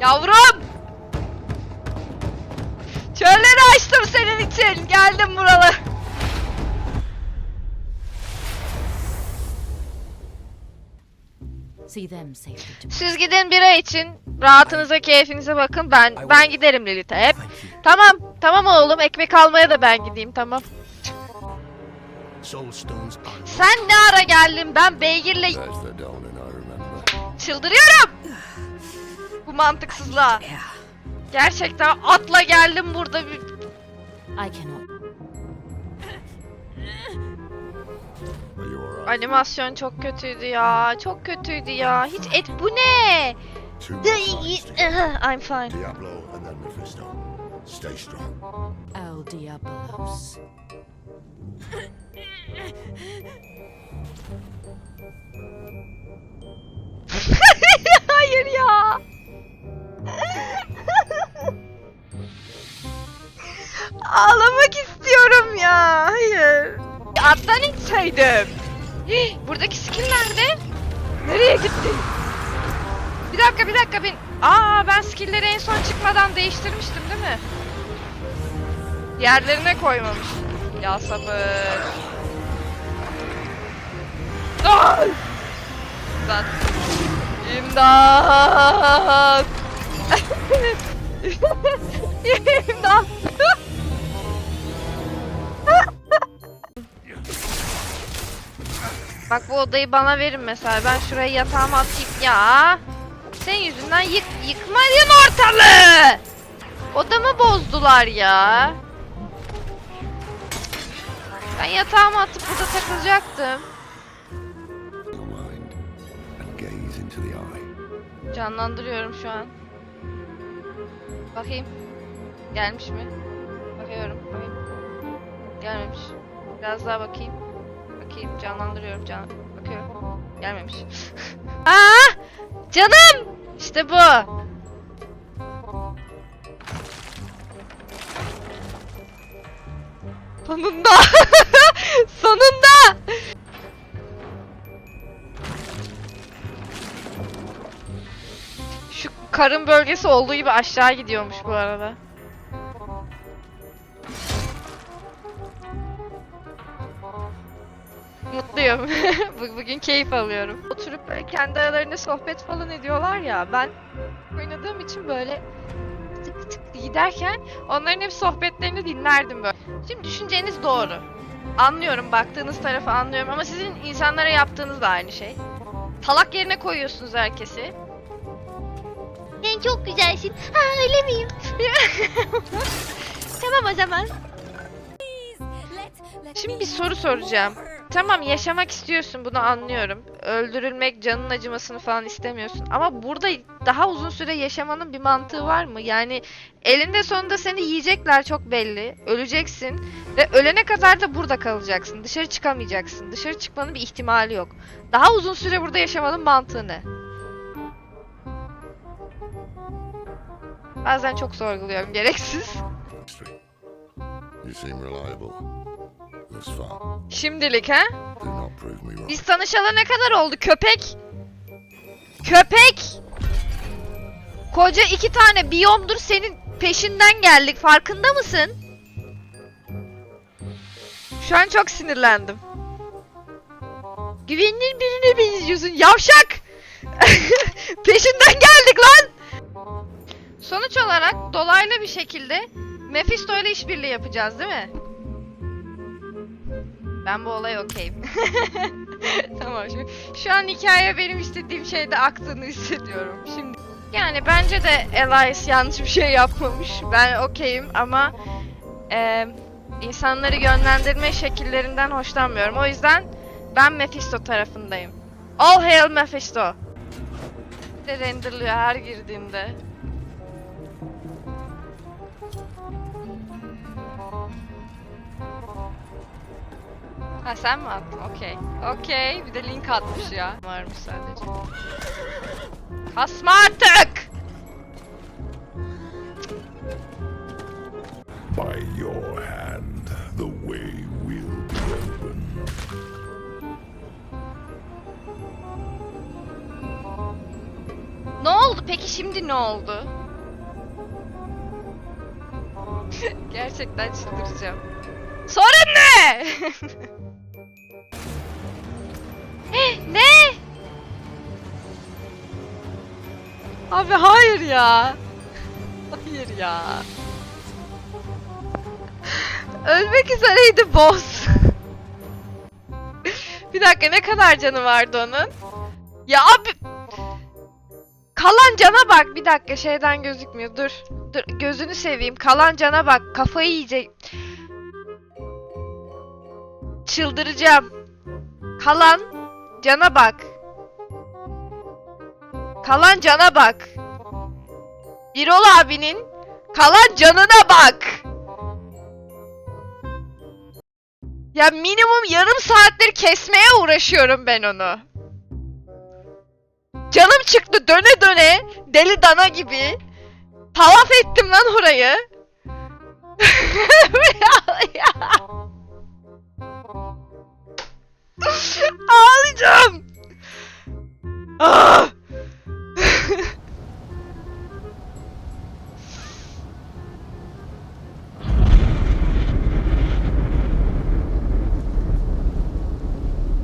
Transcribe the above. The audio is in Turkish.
Yavrum! Çölleri açtım senin için. Geldim buralara. Siz gidin bira için. Rahatınıza, keyfinize bakın. Ben ben giderim Lilith'e hep. Tamam, tamam oğlum. Ekmek almaya da ben gideyim, tamam. Sen ne ara geldin? Ben beygirle çıldırıyorum. Mantıksızlığa. Gerçekten atla geldim burada. Animasyon çok kötüydü ya. Çok kötüydü ya. Hiç et bu ne? Together. I'm fine. Diablo and then Mephisto. Stay strong. El Diablos. Hayır ya. Ağlamak istiyorum ya. Hayır. Attan inseydim. Hih, Buradaki skill nerede? Nereye gitti? Bir dakika bir dakika bin. Aa ben skill'leri en son çıkmadan değiştirmiştim değil mi? Yerlerine koymamışım. Ya sabır. Ay! İmdat. İmdat. İmdat. Bak bu odayı bana verin mesela. Ben şuraya yatağıma atayım. Ya. Senin yüzünden yık yıkmadın ortalığı. Odamı bozdular ya. Ben yatağıma atıp burada takılacaktım. Canlandırıyorum şu an. Bakayım. Gelmiş mi? Bakıyorum. Bakayım. Gelmemiş. Biraz daha bakayım. Bakayım. Canlandırıyorum. Can bakıyorum. Gelmemiş. Aa! Canım! İşte bu. Sonunda. Sonunda. Şu karın bölgesi olduğu gibi aşağı gidiyormuş bu arada. Mutluyum. Bu- Bugün keyif alıyorum. Oturup böyle kendi aralarında sohbet falan ediyorlar ya. Ben oynadığım için böyle tık tık giderken onların hep sohbetlerini dinlerdim böyle. Şimdi düşünceniz doğru. Anlıyorum, baktığınız tarafı anlıyorum ama sizin insanlara yaptığınız da aynı şey. Talak yerine koyuyorsunuz herkesi. Sen çok güzelsin. Ha öyle miyim? tamam o zaman. Şimdi bir soru soracağım. Tamam yaşamak istiyorsun bunu anlıyorum. Öldürülmek, canın acımasını falan istemiyorsun. Ama burada daha uzun süre yaşamanın bir mantığı var mı? Yani elinde sonunda seni yiyecekler çok belli. Öleceksin ve ölene kadar da burada kalacaksın. Dışarı çıkamayacaksın. Dışarı çıkmanın bir ihtimali yok. Daha uzun süre burada yaşamanın mantığı ne? Bazen çok sorguluyorum gereksiz. You seem reliable. Şimdilik ha? Do not prove me wrong. Biz tanışalı ne kadar oldu köpek? Köpek! Koca iki tane biyomdur senin peşinden geldik farkında mısın? Şu an çok sinirlendim. Güvenilir birine benziyorsun yavşak! peşinden geldik lan! Sonuç olarak dolaylı bir şekilde Mephisto ile işbirliği yapacağız değil mi? Ben bu olay okeyim. tamam şimdi. Şu an hikaye benim istediğim şeyde aktığını hissediyorum. Şimdi yani bence de Elias yanlış bir şey yapmamış. Ben okeyim ama e, insanları yönlendirme şekillerinden hoşlanmıyorum. O yüzden ben Mephisto tarafındayım. All hail Mephisto. De renderlıyor her girdiğimde. Ha sen mi attın? Okey. Okey. Bir de link atmış ya. Varmış sadece. Kasma artık! By your hand, the way will be open. Ne oldu? peki şimdi ne oldu? Gerçekten çıldıracağım. Sorun ne? ne? Abi hayır ya. Hayır ya. Ölmek üzereydi boss. Bir dakika ne kadar canı vardı onun? Ya abi Kalan cana bak. Bir dakika şeyden gözükmüyor. Dur. Dur gözünü seveyim. Kalan cana bak. Kafayı yiyecek. Çıldıracağım. Kalan cana bak. Kalan cana bak. Birol abinin kalan canına bak. Ya minimum yarım saattir kesmeye uğraşıyorum ben onu. Canım çıktı döne döne deli dana gibi. Tavaf ettim lan orayı. Ya, ya. Ağlayacağım. Ah!